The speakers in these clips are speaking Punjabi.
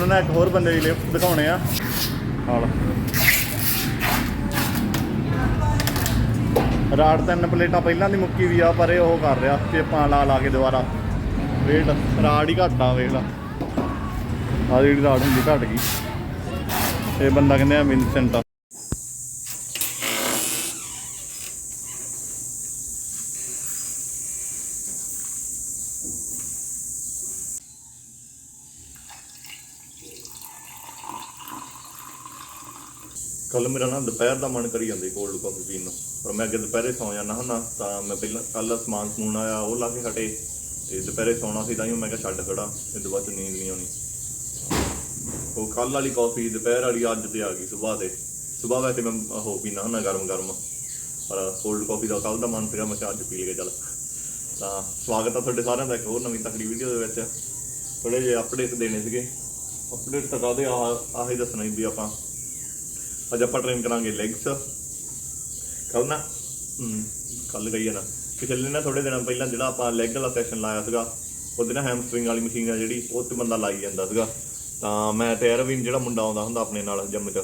ਉਹਨਾਂ ਨੇ ਇੱਕ ਹੋਰ ਬੰਦੇ ਦੀ ਲਿਫਟ ਦਿਖਾਉਣੇ ਆ। ਹਾਲ ਰਾੜ ਤਿੰਨ ਪਲੇਟਾਂ ਪਹਿਲਾਂ ਦੀ ਮੁੱਕੀ ਵੀ ਆ, ਪਰ ਇਹ ਉਹ ਕਰ ਰਿਹਾ ਚੇਪਾਂ ਲਾ ਲਾ ਕੇ ਦੁਬਾਰਾ। ਵੇਟ, ਰਾੜ ਹੀ ਘਟਾ ਵੇਖ ਲਾ ਆ ਜਿਹੜੀ ਰਾੜ ਹੁੰਦੀ ਘਟ ਗਈ। ਇਹ ਬੰਦਾ ਕਹਿੰਦੇ ਆ ਵਿਨਸੈਂਟ ਕੱਲ ਮੇਰਾ ਨਾ ਦੁਪਹਿਰ ਦਾ ਮਨ ਕਰੀ ਜਾਂਦਾ ਕੋਲਡ ਕਾਫੀ ਪੀਣ ਨੂੰ, ਪਰ ਮੈਂ ਅੱਗੇ ਦੁਪਹਿਰੇ ਸੌਂ ਜਾਂਦਾ ਹੁੰਦਾ, ਤਾਂ ਮੈਂ ਪਹਿਲਾਂ ਕੱਲ ਸਮਾਨ ਸਮੂਨ ਆਇਆ, ਉਹ ਲਾ ਕੇ ਹਟੇ, ਤੇ ਦੁਪਹਿਰੇ ਸੌਣਾ ਸੀ ਤਾਂ ਹੀ ਮੈਂ ਕਿਹਾ ਛੱਡ ਖੜਾ, ਇਹ ਤੋਂ ਬਾਅਦ 'ਚ ਨੀਂਦ ਨਹੀਂ ਆਉਣੀ। ਉਹ ਕੱਲ ਵਾਲੀ ਕਾਫੀ ਦੁਪਹਿਰ ਵਾਲੀ ਅੱਜ ਤੇ ਆ ਗਈ ਸਵੇਰ ਦੇ ਸਵੇਰ ਵੈਸੇ ਮੈਂ ਉਹ ਪੀਣਾ ਹੁੰਦਾ ਗਰਮ ਗਰਮ, ਪਰ ਕੋਲਡ ਕਾਫੀ ਦਾ ਕੱਲ ਦਾ ਮਨ ਸੀਗਾ, ਮੈਂ ਕਿਹਾ ਅੱਜ ਪੀ ਲਈਏ, ਚੱਲ। ਤਾਂ ਸਵਾਗਤ ਆ ਤੁਹਾਡੇ ਸਾਰਿਆਂ ਦਾ ਇੱਕ ਹੋਰ ਨਵੀਂ ਤਕੜੀ ਵੀਡੀਓ ਦੇ ਵਿੱਚ। ਥੋੜੇ ਜਿਹੇ ਅਪਡੇਟ ਦੇਣੇ ਸੀਗੇ। ਅਪਡੇਟ ਤਾਂ ਕਾਹਦੇ ਆਹ ਆਹੀ ਦੱਸਣਾ ਸੀ ਵੀ ਆਪਾਂ ਅੱਜ ਆਪਾਂ ਟ੍ਰੇਨ ਕਰਾਂਗੇ ਲੈਗਸ ਕੱਲ ਨਾ ਕੱਲ ਗਈ ਨਾ। ਪਿਛਲੇ ਨਾ ਥੋੜੇ ਦਿਨਾਂ ਪਹਿਲਾਂ ਜਿਹੜਾ ਆਪਾਂ ਲੈਗ ਵਾਲਾ ਸੈਸ਼ਨ ਲਾਇਆ ਸੀਗਾ ਉਹਦੇ ਨਾਲ ਹੈਮਸਟ੍ਰਿੰਗ ਵਾਲੀ ਮਸ਼ੀਨ ਆ ਜਿਹੜੀ ਉਹ ਤੇ ਬੰਦਾ ਲਾਈ ਜਾਂਦਾ ਸੀਗਾ। ਤਾਂ ਮੈਂ ਤੇ ਅਰਵਿੰਦ ਜਿਹੜਾ ਮੁੰਡਾ ਆਉਂਦਾ ਹੁੰਦਾ ਆਪਣੇ ਨਾਲ ਜਿਮ 'ਚ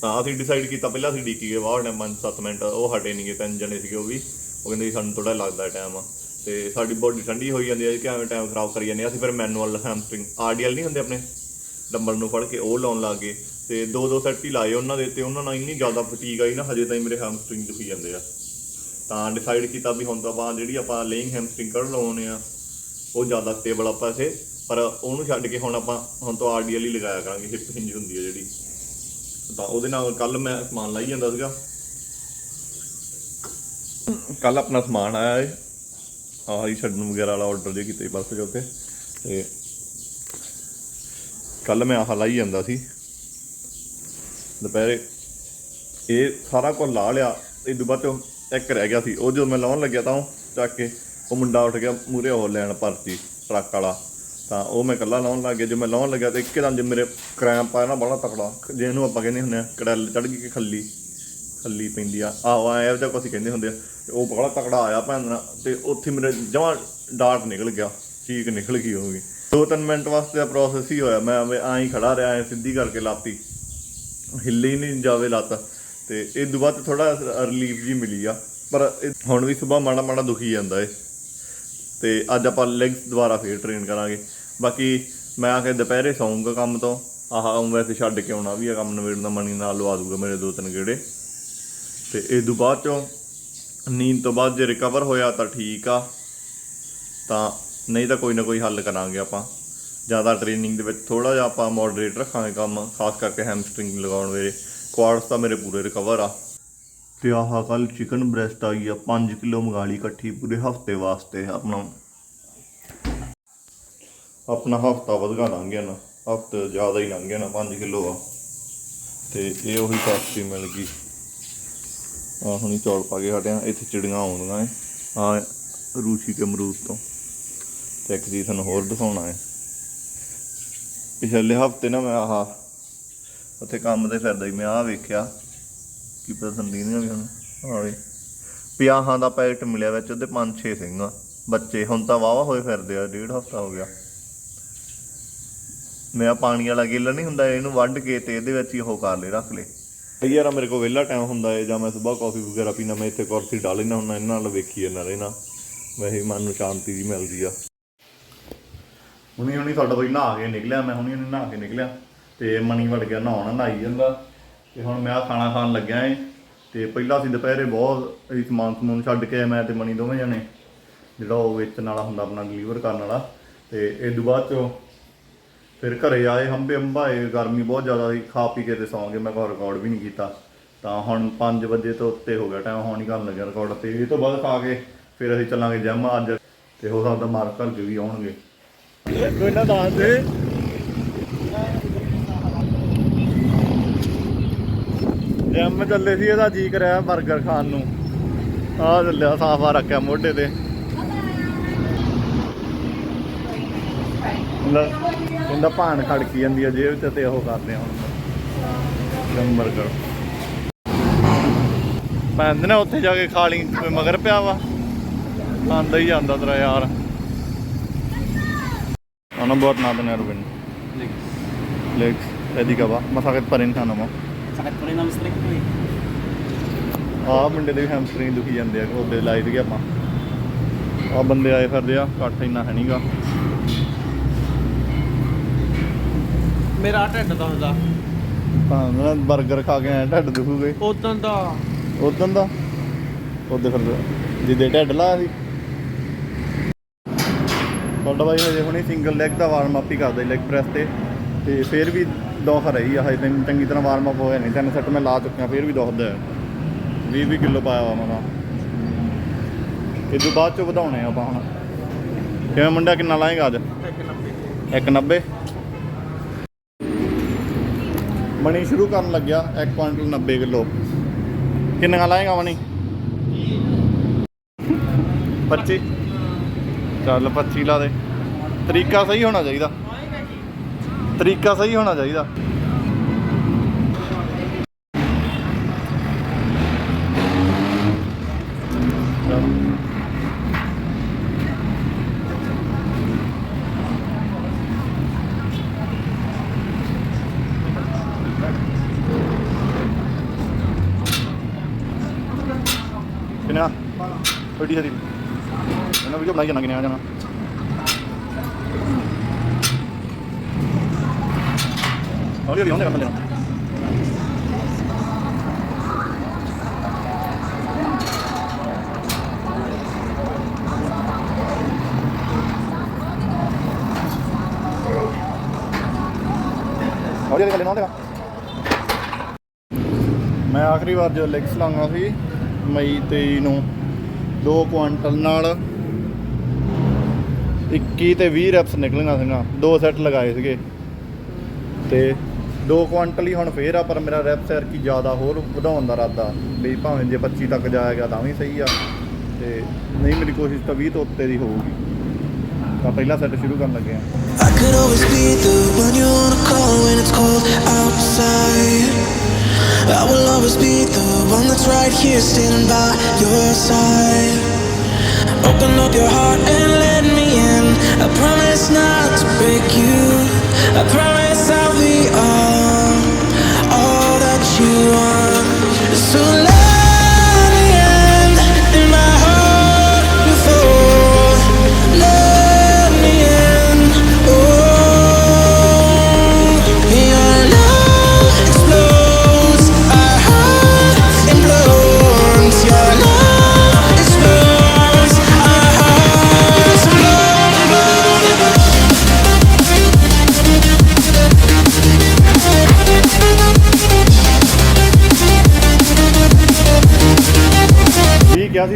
ਤਾਂ ਅਸੀਂ ਡਿਸਾਈਡ ਕੀਤਾ ਪਹਿਲਾਂ ਅਸੀਂ ਡੀਕੀ ਗਏ ਬਾਹਰ ਟਾਈਮ 5-7 ਮਿੰਟ ਉਹ ਹਟੇ ਨਹੀਂਗੇ ਤਿੰਨ ਜਣੇ ਸੀਗੇ ਉਹ ਵੀ। ਉਹ ਕਹਿੰਦੇ ਸਾਨੂੰ ਥੋੜਾ ਲੱਗਦਾ ਟਾਈਮ ਤੇ ਸਾਡੀ ਬੋਡੀ ਠੰਡੀ ਹੋਈ ਜਾਂਦੀ ਹੈ ਕਿ ਐਵੇਂ ਟਾਈਮ ਖਰਾਬ ਕਰੀ ਜਾਂਦੇ। ਅਸੀਂ ਫਿਰ ਮੈਨੂਅਲ ਹੈਮਸਟ੍ਰਿੰਗ ਆਰਡੀਐਲ ਨਹੀਂ ਹੁੰਦੇ ਆਪਣੇ? ਡੰਬਲ ਨੂੰ ਫੜ ਕੇ ਉਹ ਲਾਉਣ ਲੱਗ ਗਏ ਤੇ ਦੋ ਦੋ ਸੈੱਟ ਹੀ ਲਾਏ ਉਹਨਾਂ ਦੇ ਤੇ ਉਹਨਾਂ ਨਾਲ ਇੰਨੀ ਜ਼ਿਆਦਾ ਫਟੀਗ ਆਈ ਨਾ, ਹਜੇ ਤਾਈਂ ਮੇਰੇ ਹੈਮਸਟ੍ਰਿੰਗ ਦੁਖੀ ਜਾਂਦੇ ਆ। ਤਾਂ ਡਿਸਾਈਡ ਕੀਤਾ ਵੀ ਹੁਣ ਤਾਂ ਆਪਾਂ ਜਿਹੜੀ ਆਪਾਂ ਲੇਇੰਗ ਹੈਮਸਟ੍ਰਿੰਗ ਕਰ ਲਾਉਣੇ ਆ, ਉਹ ਜ਼ਿਆਦਾ ਸਟੇਬਲ ਆਪਾਂ ਇਥੇ ਪਰ ਉਹਨੂੰ ਛੱਡ ਕੇ ਹੁਣ ਆਪਾਂ, ਹੁਣ ਤੋਂ ਆਰਡੀਐਲ ਹੀ ਲਗਾਇਆ ਕਰਾਂਗੇ ਹਿਪ ਹਿੰਜ ਹੁੰਦੀ ਹੈ ਜਿਹੜੀ। ਤਾਂ ਉਹਦੇ ਨਾਲ ਕੱਲ ਮੈਂ ਸਮਾਨ ਲਾਈ ਜਾਂਦਾ ਸੀਗਾ। ਕੱਲ ਆਪਣਾ ਸਮਾਨ ਆਇਆ ਏ, ਆਹ ਹੀ ਛੱਡਣ ਵਗੈਰਾ ਵਾਲਾ ਆਰਡਰ ਜੇ ਕੀਤੇ ਬਸ ਜੋ ਤੇ ਕੱਲ ਮੈਂ ਆਹ ਲਾਈ ਜਾਂਦਾ ਸੀ। ਦੁਪਹਿਰੇ ਇਹ ਸਾਰਾ ਕੁਝ ਲਾ ਲਿਆ, ਇਹ ਤੋਂ ਬਾਅਦ ਚੋਂ ਇੱਕ ਰਹਿ ਗਿਆ ਸੀ। ਉਹ ਜਦੋਂ ਮੈਂ ਲਾਉਣ ਲੱਗਿਆ ਤਾਂ ਉਹ ਚੱਕ ਕੇ ਉਹ ਮੁੰਡਾ ਉੱਠ ਗਿਆ ਮੂਰੇ ਉਹ ਲੈਣ ਪਰਚੀ ਟਰੱਕ ਵਾਲਾ। ਤਾਂ ਉਹ ਮੈਂ ਇਕੱਲਾ ਲਾਉਣ ਲੱਗ ਗਿਆ। ਜੇ ਮੈਂ ਲਾਉਣ ਲੱਗਿਆ ਤੇ ਇੱਕਦਮ ਜੇ ਮੇਰੇ ਕ੍ਰੈਂਪ ਆਇਆ ਨਾ, ਬੜਾ ਤਕੜਾ। ਜਿਹਨੂੰ ਆਪਾਂ ਕਹਿੰਦੇ ਹੁੰਦੇ ਆ ਕੜੈਲ ਚੜ ਗਈ ਕਿ ਖੱਲੀ? ਖੱਲੀ ਪੈਂਦੀ ਆ। ਆਹ ਐ ਇਹੋ ਜਿਹਾ ਕਹਿੰਦੇ ਹੁੰਦੇ ਆ। ਉਹ ਬੜਾ ਤਕੜਾ ਆਇਆ ਭੈਣ ਨਾਲ ਤੇ ਉੱਥੇ ਮੇਰੇ ਜਮਾਂ ਡਾਟ ਨਿਕਲ ਗਿਆ, ਚੀਕ ਨਿਕਲ ਗਈ ਹੋਗੀ ਦੋ ਤਿੰਨ ਮਿੰਟ ਵਾਸਤੇ ਦਾ ਪ੍ਰੋਸੈਸ ਹੀ ਹੋਇਆ। ਮੈਂ ਐਂ ਹੀ ਖੜਾ ਰਿਹਾ, ਐਂ ਸਿੱਧੀ ਕਰਕੇ ਲਾਤੀ। ਹਿੱਲੀ ਨਹੀਂ ਜਾਵੇ ਲੱਤ। ਤੇ ਇਹ ਤੋਂ ਬਾਅਦ ਥੋੜਾ ਰਿਲੀਫ ਜੀ ਮਿਲੀ ਆ। ਪਰ ਇਹ ਹੁਣ ਵੀ ਸਵੇਰ ਮਾੜਾ ਮਾੜਾ ਦੁਖੀ ਜਾਂਦਾ ਏ। ਤੇ ਅੱਜ ਆਪਾਂ ਲੈਗਸ ਦੁਬਾਰਾ ਫੇਰ ਟ੍ਰੇਨ ਕਰਾਂਗੇ। ਬਾਕੀ ਮੈਂ ਆ ਕੇ ਦੁਪਹਿਰੇ ਸੌਂਗਾ ਕੰਮ ਤੋਂ। ਆਹ ਉਹ ਵੈਸੇ ਛੱਡ ਕੇ ਆਉਣਾ ਵੀ ਆ, ਕੰਮ ਨਵੇੜਨ ਮਣੀ ਨਾਲ ਲਵਾ ਦੂਗਾ ਮੇਰੇ ਦੋ ਤਿੰਨ ਗੇੜੇ। ਤੇ ਇਹ ਤੋਂ ਬਾਅਦ ਚੋਂ ਨੀਂਦ ਤੋਂ ਬਾਅਦ ਜੇ ਰਿਕਵਰ ਹੋਇਆ ਤਾਂ ਠੀਕ ਆ। ਤਾਂ ਨਹੀਂ ਤਾਂ ਕੋਈ ਨਾ ਕੋਈ ਹੱਲ ਕਰਾਂਗੇ ਆਪਾਂ। ਜ਼ਿਆਦਾ ਟ੍ਰੇਨਿੰਗ ਦੇ ਵਿੱਚ ਥੋੜਾ ਜਿਹਾ ਆਪਾਂ ਮੋਡਰੇਟ ਰੱਖਾਂਗੇ ਕੰਮ, ਖਾਸ ਕਰਕੇ ਹੈਮਸਟ੍ਰਿੰਗ ਲਗਾਉਣ ਵੇਲੇ। ਕੁਆਡਸ ਤਾਂ ਮੇਰੇ ਪੂਰੇ ਰਿਕਵਰ ਆ। ਤੇ ਆਹ ਕੱਲ ਚਿਕਨ ਬ੍ਰੈਸਟ ਆਈ ਆ 5 ਕਿਲੋ ਮੰਗਾ ਲਈ ਇਕੱਠੀ ਪੂਰੇ ਹਫ਼ਤੇ ਵਾਸਤੇ ਆਪਣਾ। ਆਪਣਾ ਹਫਤਾ ਵਧਗਾ ਲੰਘ ਗਿਆ ਨਾ, ਹਫ਼ਤੇ ਜ਼ਿਆਦਾ ਹੀ ਲੰਘ ਗਿਆ ਨਾ 5 ਕਿਲੋ ਆ। ਤੇ ਇਹ ਉਹੀ ਤਾਕਤੀ ਮਿਲ ਗਈ। ਆ ਹੁਣੀ ਚੌਲ ਪਾ ਕੇ ਹਟਿਆ, ਇੱਥੇ ਚਿੜੀਆਂ ਆਉਂਦੀਆਂ ਐ। ਆ ਰੂਸ਼ੀ ਕੇ ਅਮਰੂਦ ਤੋਂ। ਤੇ ਇੱਕ ਚੀਜ਼ ਤੁਹਾਨੂੰ ਹੋਰ ਦਿਖਾਉਣਾ ਹੈ। ਪਿਛਲੇ ਹਫ਼ਤੇ ਨਾ ਮੈਂ ਆਹ ਉੱਥੇ ਕੰਮ ਤੇ ਫਿਰਦਾ ਸੀ, ਮੈਂ ਆਹ ਵੇਖਿਆ ਕੀ ਪਤਾ ਸੰਦੀਪ ਵੀ ਹੁਣ ਆਵੇ ਪਿਆਹਾਂ ਦਾ ਪੈਕਟ ਮਿਲਿਆ ਵਿੱਚ ਉਹਦੇ 5-6 ਸਿੰਘ ਆ। ਬੱਚੇ ਹੁਣ ਤਾਂ ਵਾਵਾ ਹੋਏ ਫਿਰਦੇ ਆ, ਡੇਢ ਹਫਤਾ ਹੋ ਗਿਆ। ਮੈਂ ਆਹ ਪਾਣੀ ਵਾਲਾ ਗਿੱਲ ਨਹੀਂ ਹੁੰਦਾ, ਇਹਨੂੰ ਵੱਢ ਕੇ ਤੇ ਇਹਦੇ ਵਿੱਚ ਹੀ ਉਹ ਕਰ ਲੈ ਰੱਖ ਲੈ ਕਈ ਵਾਰ ਮੇਰੇ ਕੋਲ ਵਿਹਲਾ ਟਾਈਮ ਹੁੰਦਾ ਹੈ ਜਾਂ ਮੈਂ ਸਵੇਰ ਕਾਫੀ ਵਗੈਰਾ ਪੀਣਾ ਮੈਂ ਇੱਥੇ ਕੁਰਸੀ ਢਾ ਲੈਣਾ ਹੁੰਦਾ, ਇਹਨਾਂ ਨਾਲ ਵੇਖੀ ਜਾਂਦਾ ਰਹਿਣਾ। ਵੈਸੇ ਮਨ ਨੂੰ ਸ਼ਾਂਤੀ ਜੀ ਮਿਲਦੀ ਆ। ਹੁਣੀ ਹੁਣੀ ਤੁਹਾਡਾ ਕੋਈ ਨਹਾ ਕੇ ਨਿਕਲਿਆ ਮੈਂ ਹੁਣੀ ਹੁਣੀ ਨਹਾ ਕੇ ਨਿਕਲਿਆ ਤੇ ਮਣੀ ਵੜ ਗਿਆ ਨਹਾਉਣ ਨਹਾਈ ਜਾਂਦਾ ਤੇ ਹੁਣ ਮੈਂ ਆ ਖਾਣਾ ਖਾਣ ਲੱਗਿਆ ਏ ਤੇ ਪਹਿਲਾਂ ਅਸੀਂ ਦੁਪਹਿਰੇ ਬਹੁਤ ਅਸੀਂ ਸਮਾਨ ਸਮੂਨ ਛੱਡ ਕੇ ਆਏ, ਮੈਂ ਤੇ ਮਣੀ ਦੋਵੇਂ ਜਣੇ ਜਿਹੜਾ ਉਹ ਵੇਚਣ ਵਾਲਾ ਹੁੰਦਾ ਆਪਣਾ ਡਿਲੀਵਰ ਕਰਨ ਵਾਲਾ ਤੇ ਇਹ ਤੋਂ ਬਾਅਦ ਚੋਂ ਫਿਰ ਘਰੇ ਆਏ ਹੰਬੇ ਹੰਬਾਏ ਗਰਮੀ ਬਹੁਤ ਜ਼ਿਆਦਾ ਸੀ ਖਾ ਪੀ ਕੇ ਤੇ ਸੌਂ ਗਏ ਮੈਂ ਕੋਈ ਰਿਕਾਰਡ ਵੀ ਨਹੀਂ ਕੀਤਾ। ਤਾਂ ਹੁਣ 5 ਵਜੇ ਤੋਂ ਉੱਤੇ ਹੋ ਗਿਆ ਟਾਈਮ ਹੁਣ ਹੀ ਕਰਨ ਲੱਗਿਆ ਰਿਕਾਰਡ ਤੇ ਇਹ ਤੋਂ ਬਾਅਦ ਖਾ ਕੇ ਫਿਰ ਅਸੀਂ ਚੱਲਾਂਗੇ ਜਿਮ ਅੱਜ ਤੇ ਹੋ ਸਕਦਾ ਮਾਰ ਘਰ ਕੇ ਵੀ ਆਉਣਗੇ। ਕੋਈ ਨਾ ਦੱਸ ਦੇ ਜਿਮ ਚੱਲੇ ਸੀ, ਇਹਦਾ ਜੀ ਕਰਿਆ 버ਗਰ ਖਾਣ ਨੂੰ। ਆ ਚੱਲਿਆ, ਸਾਫਾ ਰੱਖਿਆ ਮੋਢੇ ਤੇ। ਕਹਿੰਦਾ ਭਾਣ ਖੜਕੀ ਜਾਂਦੀ ਆ ਜੇਬ ਚ ਤੇ ਉਹ ਕਰਦੇ ਆ ਹੁਣ। ਜਿਮ 버ਗਰ ਭੈਣ ਨੇ ਉੱਥੇ ਜਾ ਕੇ ਖਾ ਲਈ, ਮਗਰ ਪਿਆ ਵਾ। ਆਂਦਾ ਹੀ ਜਾਂਦਾ ਤੇਰਾ ਯਾਰ। ਆਨਾ ਬਹੁਤ ਨਾ ਦਨੇ Arvind legs. Pwede ka ba? Masakit pa rin ano mo? Sakit pa rin ang strict ko eh. ਆਹ ਮੁੰਡੇ ਦੇ ਵੀ ਹੈਮਸਟ੍ਰਿੰਗ ਦੁਖੀ ਜਾਂਦੇ ਆ ਉਹਦੇ ਲਾਈ ਸੀਗੇ ਆਪਾਂ ਆਹ ਬੰਦੇ ਆਏ ਫਿਰਦੇ ਆ ਇਕੱਠ ਇੰਨਾ ਹੈ ਨਹੀਂਗਾ ਮੇਰਾ ਢਿੱਡ ਦੁਖਦਾ ਤਾਂ ਨਾ 버ਗਰ ਖਾ ਕੇ ਆਇਆ ਢੱਡ ਦੁਖੂਗੇ ਉਦੋਂ ਦਾ ਉਦੋਂ ਦਾ ਉਹਦੇ ਫਿਰ ਜਿੱਦੇ ਢੱਡ ਲਾਇਆ ਸੀ ਤੁਹਾਡਾ ਬਾਈ ਹਜੇ ਹੁਣੇ ਸਿੰਗਲ ਲੈਗ ਦਾ ਵਾਰਮ ਅਪ ਹੀ ਕਰਦਾ ਲੈਗ ਪ੍ਰੈਸ ਤੇ। ਤੇ ਫਿਰ ਵੀ ਦੁਖ ਰਹੀ ਆ, ਹਜੇ ਤੈਨੂੰ ਚੰਗੀ ਤਰ੍ਹਾਂ ਵਾਰਮ ਅਪ ਹੋਇਆ ਨਹੀਂ। ਤਿੰਨ ਸੈੱਟ ਮੈਂ ਲਾ ਚੁੱਕਿਆ, ਫਿਰ ਵੀ ਦੁਖਦਾ ਹੈ। 20 20 ਕਿਲੋ ਪਾਇਆ ਵਾ ਮੈਂ ਇਹ ਤੋਂ ਬਾਅਦ ਚੋਂ ਵਧਾਉਣੇ ਆ ਆਪਾਂ ਹੁਣ। ਕਿਵੇਂ ਮੁੰਡਾ, ਕਿੰਨਾ ਲਾਏਗਾ ਅੱਜ? 190 ਮਣੀ ਸ਼ੁਰੂ ਕਰਨ ਲੱਗਿਆ 1 ਕੁਇੰਟਲ 90 ਕਿਲੋ। ਕਿੰਨਾ ਲਾਏਗਾ ਮਣੀ? 25 ਚੱਲ 25 ਲਾ ਦੇ। ਤਰੀਕਾ ਸਹੀ ਹੋਣਾ ਚਾਹੀਦਾ। ਤਰੀਕਾ ਸਹੀ ਹੋਣਾ ਚਾਹੀਦਾ। ਚੱਲ। ਕਿੰਨਾ? ਵੱਡੀ ਹਰੀ। ਇਹਨਾਂ ਵੀਡੀਓ ਬਣਾਈ ਜਾਣਾ ਕਿੰਨਾ ਜਾਣਾ? ਹੌਲੀ ਹੌਲੀ ਹੁੰਦੇ ਕੰਮ ਲੈਣਾ। ਹੌਲੀ ਹੌਲੀ ਲੈਣਾ ਹੁੰਦੇ ਮੈਂ ਆਖਰੀ ਵਾਰ ਜੋ ਲੈਗਸ ਲਾਂਗਾ ਸੀ, ਮਈ 23 ਨੂੰ। 2 ਕੁਆਂਟਲ ਨਾਲ 21 ਤੇ 20 ਰੈਪਸ ਨਿਕਲੀਆਂ ਸੀਗੀਆਂ, ਦੋ ਸੈੱਟ ਲਗਾਏ ਸੀਗੇ। ਤੇ 2 ਕੁਆਂਟਲ ਹੀ ਹੁਣ ਫੇਰ ਆ, ਪਰ ਮੇਰਾ ਰੈਪਸ ਐਰ ਕੀ ਜ਼ਿਆਦਾ ਹੋਰ ਵਧਾਉਣ ਦਾ ਇਰਾਦਾ, ਵੀ ਭਾਵੇਂ ਜੇ 25 ਤੱਕ ਜਾਏਗਾ ਤਾਂ ਵੀ ਸਹੀ ਆ। ਤੇ ਨਹੀਂ, ਮੇਰੀ ਕੋਸ਼ਿਸ਼ ਤਾਂ 20 ਤੋਂ ਉੱਤੇ ਦੀ ਹੋਊਗੀ। ਤਾਂ ਪਹਿਲਾ ਸੈੱਟ ਸ਼ੁਰੂ ਕਰਨ ਲੱਗੇ ਆ। I could always be the one you wanna call when it's cold outside. Always be the one that's right here standing by your side. Open up your heart and let me in. I promise not to break you. I promise I'll be all, all that you want. So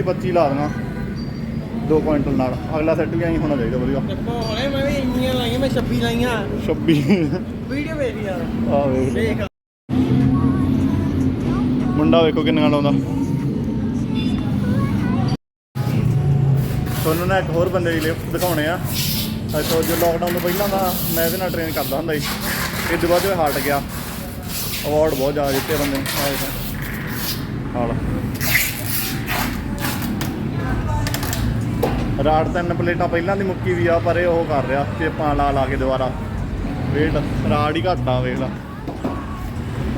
ਵੀਹ ਕਿਹਾ ਸੀ 25 ਲਾ ਦੇਣਾ। 2 ਕੁਆਂਟਲ ਨਾਲ। ਅਗਲਾ ਸੈੱਟ ਵੀ ਐਂ ਹੋਣਾ ਚਾਹੀਦਾ ਵਧੀਆ। ਚੱਪੋ ਹੁਣੇ ਮੈਂ ਵੀ ਇੰਨੀਆਂ ਲਾਈਆਂ ਮੈਂ 26 ਲਾਈਆਂ। 26 ਵੀਡੀਓ ਵੇਖ ਯਾਰ। ਆ ਵੇਖ ਲੈ ਦੇਖ ਮੁੰਡਾ ਵੇਖੋ ਕਿੰਨਾ ਲਾਉਂਦਾ। ਤੁਹਾਨੂੰ ਨਾ ਇੱਕ ਹੋਰ ਬੰਦੇ ਦੀ ਲਿਫਟ ਦਿਖਾਉਣੇ ਆ। ਅੱਛਾ ਜੋ ਲੋਕਡਾਊਨ ਤੋਂ ਪਹਿਲਾਂ ਦਾ ਮੈਂ ਇਹਦੇ ਨਾਲ ਟ੍ਰੇਨ ਕਰਦਾ ਹੁੰਦਾ ਸੀ। ਇਹ ਤੋਂ ਬਾਅਦ ਇਹ ਹਟ ਗਿਆ। ਅਵਾਰਡ ਬਹੁਤ ਜ਼ਿਆਦਾ ਦਿੱਤੇ ਬੰਦੇ ਹਾਲ ਰਾੜ ਤਿੰਨ ਪਲੇਟਾਂ ਪਹਿਲਾਂ ਦੀ ਮੁੱਕੀ ਵੀ ਆ, ਪਰ ਇਹ ਉਹ ਕਰ ਰਿਹਾ ਚੇਪਾਂ ਲਾ ਲਾ ਕੇ ਦੁਬਾਰਾ। ਵੇਟ, ਰਾੜ ਹੀ ਘੱਟ ਆ, ਵੇਖ ਲਾ।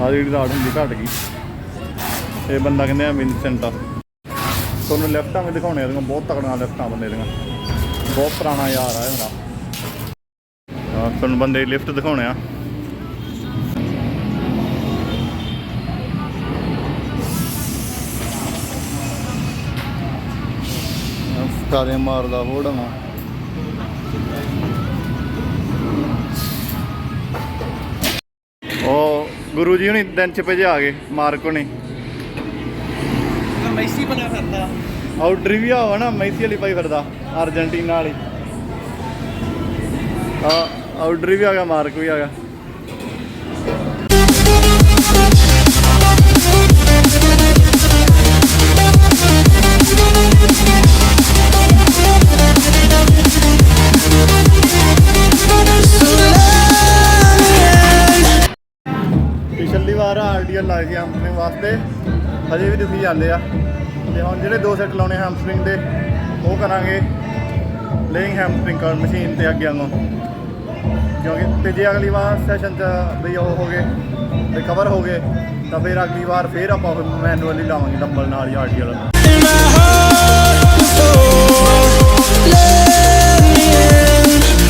ਆ ਜਿਹੜੀ ਰਾੜ ਹੁੰਦੀ ਘਟ ਗਈ। ਇਹ ਬੰਦਾ ਕਹਿੰਦੇ ਆ ਵਿਨਸੈਂਟ ਆ ਤੁਹਾਨੂੰ ਲੈਫਟਾਂ ਵੀ ਦਿਖਾਉਣੇ ਆ ਬਹੁਤ ਤਕੜਾ ਲੈਫਟਾਂ ਬੰਦੇ ਦੀਆਂ। ਬਹੁਤ ਪੁਰਾਣਾ ਯਾਰ ਆ ਇਹ ਮੇਰਾ। ਆ ਤੁਹਾਨੂੰ ਬੰਦੇ ਲਿਫਟ ਦਿਖਾਉਣੇ ਆ। ਸਾਰੇ ਮਾਰਦਾ ਫੋੜਾਂ ਉਹ ਗੁਰੂ ਜੀ ਹੁਣੀ ਦਿਨ ਚ ਭਜਾ ਗਏ ਮਾਰਕੋ ਨੇ ਮੈਂ ਮੈਸੀ ਬਣਾ ਫਿਰਦਾ। ਆਊਟਰ ਵੀ ਆ ਨਾ ਮੈਸੀ ਵਾਲੀ ਪਾਈ ਫਿਰਦਾ ਅਰਜੈਂਟੀਨਾ ਵਾਲੀ। ਆ ਆਊਟਰ ਵੀ ਆ ਗਿਆ ਮਾਰਕ ਵੀ ਆ ਗਿਆ। ਵਾਸਤੇ ਹਜੇ ਵੀ ਦੁਖੀ ਜਾਂਦੇ ਆ। ਤੇ ਹੁਣ ਜਿਹੜੇ ਦੋ ਸੈੱਟ ਲਾਉਣੇ ਹੈਮਸਟਰਿੰਗ ਦੇ ਉਹ ਕਰਾਂਗੇ ਲੇਇੰਗ ਹੈਮਸਟਰਿੰਗ ਕਰ ਮਸ਼ੀਨ ਤੇ ਅੱਗੇ ਵਾਂਗੂ। ਕਿਉਂਕਿ ਤੇ ਜੇ ਅਗਲੀ ਵਾਰ ਸੈਸ਼ਨ 'ਚ ਵੀ ਉਹ ਹੋ ਗਏ ਰਿਕਵਰ ਹੋ ਗਏ ਤਾਂ ਫਿਰ ਅਗਲੀ ਵਾਰ ਫਿਰ ਆਪਾਂ ਮੈਨੂਅਲੀ ਲਾਵਾਂਗੇ ਡੰਬਲ ਨਾਲ ਜਾਂ ਆਰਡੀ ਵਾਲਾ। In let me in.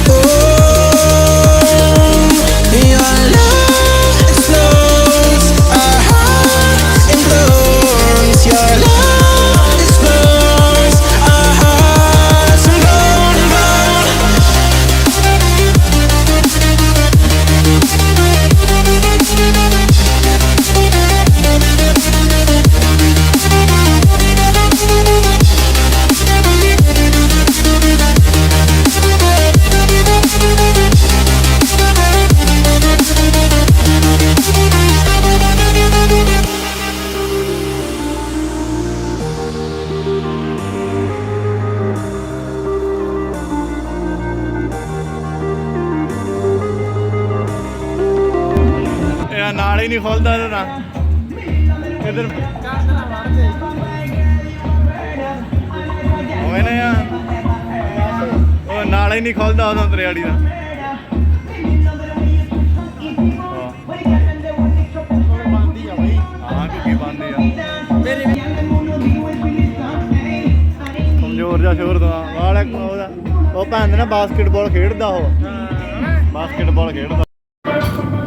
Oh, your love. girl ਹੀ ਨਹੀਂ ਖੁੱਲਦਾ ਇਹਦਾ ਨਾ ਇਧਰ। ਹੋਏ ਨਾ ਯਾਰ ਉਹ ਨਾਲ ਹੀ ਨਹੀਂ ਖੁੱਲਦਾ ਉਹਦਾ ਤਰਿਆੜੀ ਦਾ। ਆ ਆ। ਕਮਜ਼ੋਰ ਜਿਹਾ ਸ਼ੋਰ ਵਾਲਾ ਉਹਦਾ ਉਹ ਭੈਣ ਦੇ ਨਾ ਬਾਸਕਟਬਾਲ ਖੇਡਦਾ ਉਹ। ਬਾਸਕਟਬਾਲ ਖੇਡਦਾ।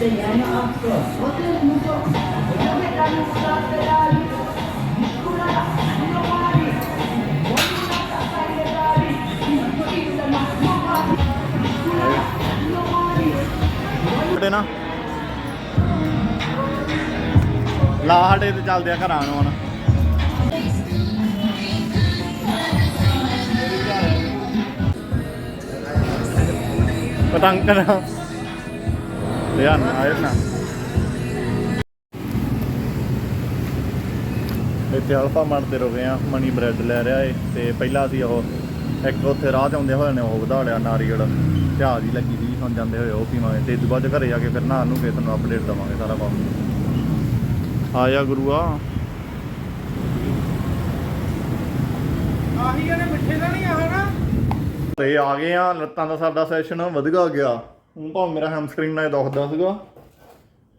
ਆ ਹੁਣ ਆਪਾਂ ਕਿਵਿੰਸਨ ਗੇਮ ਸਾਡੇ ਨਾ ਲਾ ਸਾਡੇ ਤੇ ਚੱਲਦੇ ਆ ਘਰਾਂ ਨੂੰ ਹੁਣ ਪਤੰਗ ਨਾ ਨਾ ਇੱਥੇ ਅਲਫਾ ਮਾਰਟ ਤੇ ਰੁਕੇ ਆ ਮਨੀ ਬ੍ਰੈਡ ਲੈ ਰਿਹਾ ਏ ਤੇ ਪਹਿਲਾਂ ਅਸੀਂ ਉਹ ਇੱਕ ਉੱਥੇ ਰਾਹ 'ਚ ਆਉਂਦੇ ਹੋਏ ਨੇ ਉਹ ਵਧਾ ਲਿਆ ਨਾਰੀਅਲ ਜਹਾਜ਼ ਹੀ ਲੱਗੀ ਸੀ ਹੁਣ ਜਾਂਦੇ ਹੋਏ ਉਹ ਪੀਵਾਂਗੇ ਤੇ ਇਸ ਤੋਂ ਬਾਅਦ ਘਰੇ ਜਾ ਕੇ ਫਿਰ ਨਹਾਉਣ ਨੂੰ ਫਿਰ ਤੁਹਾਨੂੰ ਅਪਡੇਟ ਦਵਾਂਗੇ ਸਾਰਾ ਕੰਮ। ਆਇਆ ਗੁਰੂਆ ਆਹੀ ਇਹਨੇ ਮਿੱਠੇ ਦਾ ਨਹੀਂ ਆਹ ਨਾ ਤੇ ਆ ਗਏ ਆ ਲੱਤਾਂ ਦਾ ਸਾਡਾ ਸੈਸ਼ਨ ਵਧੀਆ ਗਿਆ। ਹੁਣ ਭਾਵੇਂ ਮੇਰਾ ਹੈਮਸਟ੍ਰਿੰਗ ਨਾਲ ਦੁਖਦਾ ਸੀਗਾ,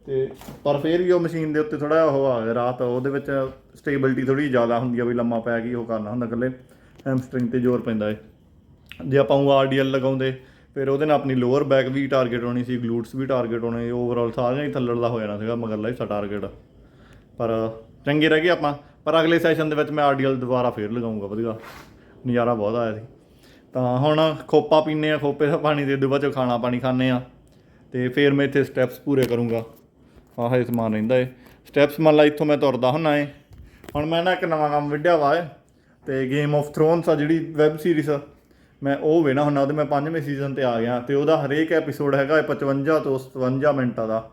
ਤੇ ਪਰ ਫਿਰ ਵੀ ਉਹ ਮਸ਼ੀਨ ਦੇ ਉੱਤੇ ਥੋੜਾ ਉਹ ਆ ਗਿਆ ਰਾਤ, ਉਹਦੇ ਵਿੱਚ ਸਟੇਬਿਲਿਟੀ ਥੋੜੀ ਜ਼ਿਆਦਾ ਹੁੰਦੀ ਆ ਵੀ ਲੰਮਾ ਪੈ ਗਈ ਉਹ ਕਰਨਾ ਹੁੰਦਾ ਇਕੱਲੇ ਹੈਮਸਟ੍ਰਿੰਗ ਤੇ ਜ਼ੋਰ ਪੈਂਦਾ ਏ। ਜੇ ਆਪਾਂ ਉਹ ਆਰਡੀਐਲ ਲਗਾਉਂਦੇ, ਫਿਰ ਉਹਦੇ ਨਾਲ ਆਪਣੀ ਲੋਅਰ ਬੈਕ ਵੀ ਟਾਰਗੇਟ ਹੋਣੀ ਸੀ ਗਲੂਟਸ ਵੀ ਟਾਰਗੇਟ ਹੋਣੇ ਓਵਰਆਲ ਸਾਰਿਆਂ ਹੀ ਥੱਲੜ ਦਾ ਹੋ ਜਾਣਾ ਸੀਗਾ ਮਗਰਲਾ ਹਿੱਸਾ ਟਾਰਗੇਟ ਪਰ ਚੰਗੇ ਰਹਿ ਗਏ ਆਪਾਂ, ਪਰ ਅਗਲੇ ਸੈਸ਼ਨ ਦੇ ਵਿੱਚ ਮੈਂ ਆਰਡੀਐਲ ਦੁਬਾਰਾ ਫੇਰ ਲਗਾਉਂਗਾ ਵਧੀਆ, ਨਜ਼ਾਰਾ ਬਹੁਤ ਆਇਆ ਸੀ। ਤਾਂ ਹੁਣ ਖੋਪਾ ਪੀਨੇ ਆ, ਖੋਪੇ ਦਾ ਪਾਣੀ ਦੇ ਬਾਅਦ ਚੋਂ ਖਾਣਾ ਪਾਣੀ ਖਾਣੇ ਆ। ਤੇ ਫਿਰ ਮੈਂ ਇੱਥੇ ਸਟੈਪਸ ਪੂਰੇ ਕਰੂੰਗਾ। ਆਹ ਇਹ ਸਮਾਨ ਰਹਿੰਦਾ ਏ। ਸਟੈਪਸ ਮੰਨ ਲਾ ਇੱਥੋਂ ਮੈਂ ਤੁਰਦਾ ਹੁੰਨਾ ਏ। ਹੁਣ ਮੈਂ ਨਾ ਇੱਕ ਨਵਾਂ ਕੰਮ ਵਿੱਢਿਆ ਵਾ ਏ। ਤੇ ਗੇਮ ਆਫ ਥਰੋਨਸ ਆ ਜਿਹੜੀ ਵੈਬ ਸੀਰੀਜ਼ ਆ। ਮੈਂ ਉਹ ਵੇਣਾ ਹੁੰਨਾ ਉਹਦੇ ਮੈਂ ਪੰਜਵੇਂ ਸੀਜ਼ਨ ਤੇ ਆ ਗਿਆ। ਤੇ ਉਹਦਾ ਹਰੇਕ ਐਪੀਸੋਡ ਹੈਗਾ ਏ 55 ਤੋਂ 57 ਮਿੰਟਾਂ ਦਾ।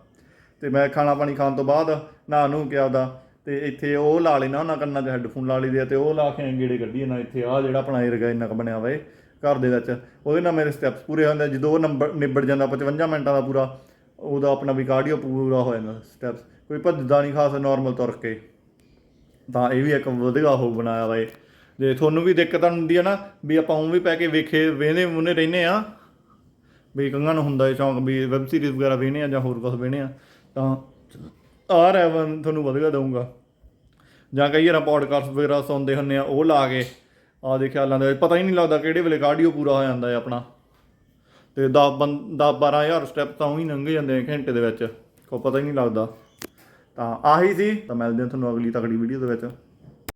ਤੇ ਮੈਂ ਖਾਣਾ ਪਾਣੀ ਖਾਣ ਤੋਂ ਬਾਅਦ ਨਾ ਨੂੰ ਕਿਹਾ ਉਹਦਾ, ਤੇ ਇੱਥੇ ਉਹ ਲਾ ਲੈਣਾ, ਉਹਨਾਂ ਕੰਨਾਂ 'ਚ ਹੈੱਡਫੋਨ ਲਾ ਲਈਦੇ ਆ ਤੇ ਉਹ ਲਾ ਕੇ ਗੇੜੇ ਕੱਢੀ ਨਾ ਇੱਥੇ। ਆ ਜਿਹੜਾ ਆਪਣਾ ਏਰੀਆ ਇੰਨਾ ਕੁ ਬਣਿਆ ਵਾ ਏ। ਘਰ ਦੇ ਵਿੱਚ, ਉਹਦੇ ਨਾਲ ਮੇਰੇ ਸਟੈਪਸ ਪੂਰੇ ਹੁੰਦੇ ਜਦੋਂ ਉਹ ਨੰਬਰ ਨਿਬੜ ਜਾਂਦਾ 55 ਮਿੰਟਾਂ ਦਾ ਪੂਰਾ, ਉਹਦਾ ਆਪਣਾ ਵੀ ਕਾਰਡੀਓ ਪੂਰਾ ਹੋ ਜਾਂਦਾ ਸਟੈਪਸ ਕੋਈ ਭੱਜਦਾ ਨਹੀਂ ਖਾਸ ਨਾਰਮਲ ਤੁਰ ਕੇ। ਤਾਂ ਇਹ ਵੀ ਇੱਕ ਵਧੀਆ ਹੋ ਬਣਾਇਆ ਵਾ ਇਹ। ਜੇ ਤੁਹਾਨੂੰ ਵੀ ਦਿੱਕਤ ਹੁੰਦੀ ਹੈ ਨਾ, ਵੀ ਆਪਾਂ ਉਹ ਵੀ ਪੈ ਕੇ ਵੇਖੇ, ਵੇਹਨੇ ਮੁੰਨੇ ਰਹਿੰਦੇ ਆ। ਵੀ ਕੰਗਾਂ ਨੂੰ ਹੁੰਦਾ ਹੈ ਸ਼ੌਂਕ ਵੀ ਵੈਬ ਸੀਰੀਜ਼ ਵਗੈਰਾ ਵੇਹਨੇ ਆ ਜਾਂ ਹੋਰ ਕੁਝ ਵੇਹਨੇ ਆ, ਤਾਂ ਆਰ ਐਵਨ ਤੁਹਾਨੂੰ ਵਧੀਆ ਦਊਂਗਾ। ਜਾਂ ਕਈ ਵਾਰ ਪੋਡਕਾਸਟ ਵਗੈਰਾ ਸੁਣਦੇ ਹੁੰਨੇ ਆ, ਉਹ ਲਾ ਕੇ ਆ ਦੇ ਖਿਆਲਾਂ ਦੇ ਵਿੱਚ। ਪਤਾ ਹੀ ਨਹੀਂ ਲੱਗਦਾ ਕਿਹੜੇ ਵੇਲੇ ਕਾਰਡੀਓ ਪੂਰਾ ਹੋ ਜਾਂਦਾ ਹੈ ਆਪਣਾ। ਤੇ 10 10 12000 ਸਟੈਪ ਤਾਂ ਉਹੀ ਲੰਘ ਜਾਂਦੇ ਆ ਘੰਟੇ ਦੇ ਵਿੱਚ। ਕੋਈ ਪਤਾ ਹੀ ਨਹੀਂ ਲੱਗਦਾ। ਤਾਂ ਆਹੀ ਸੀ। ਤਾਂ ਮਿਲਦੇ ਹਾਂ ਤੁਹਾਨੂੰ ਅਗਲੀ ਤਕੜੀ ਵੀਡੀਓ ਦੇ ਵਿੱਚ।